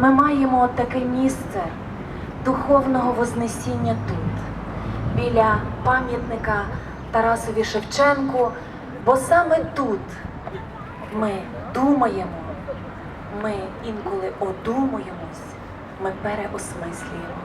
ми маємо таке місце духовного вознесіння тут, біля пам'ятника Тарасові Шевченку, бо саме тут ми думаємо, ми інколи одумуємось, ми переосмислюємо.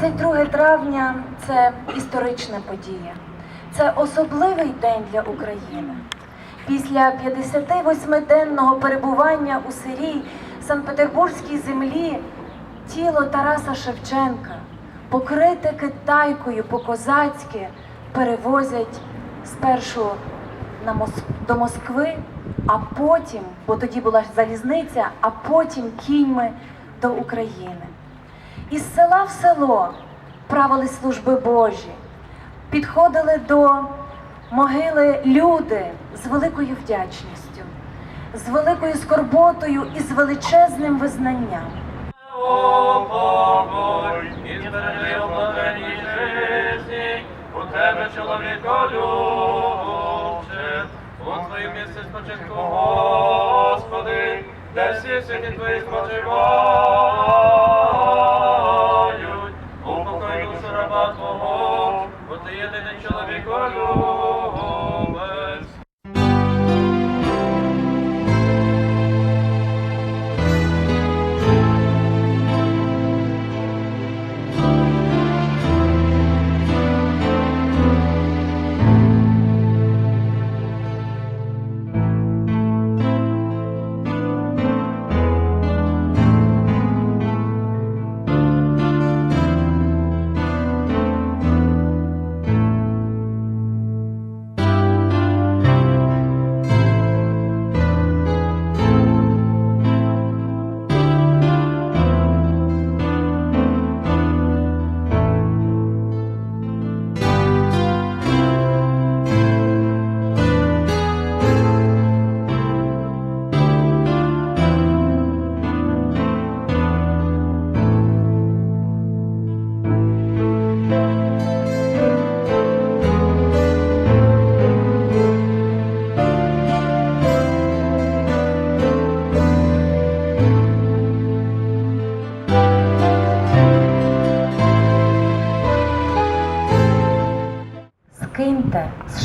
22 травня це історична подія. Це особливий день для України. Після 58-денного перебування у сирій Санкт-Петербурзькій землі тіло Тараса Шевченка, покрите китайкою по-козацьки, перевозять спершу на Мос- до Москви, а потім, бо тоді була залізниця, а потім кіньми до України. Із села в село правили служби Божі, підходили до могили люди з великою вдячністю, з великою скорботою і з величезним визнанням. Тебе чоловіко любче, у твоїм місці спочатку, Господи, де всі святі твої спочивають,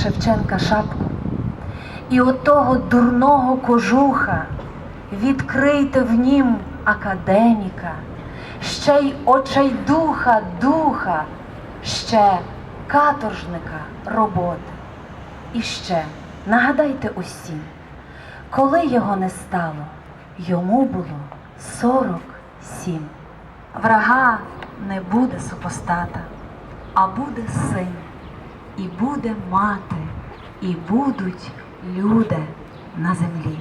Шевченка шапку і отого дурного кожуха відкрийте в нім академіка, ще й очайдуха духа, ще каторжника роботи. І ще нагадайте усім, коли його не стало, йому було сорок сім. Врага не буде супостата, а буде син і буде мати, і будуть люди на землі.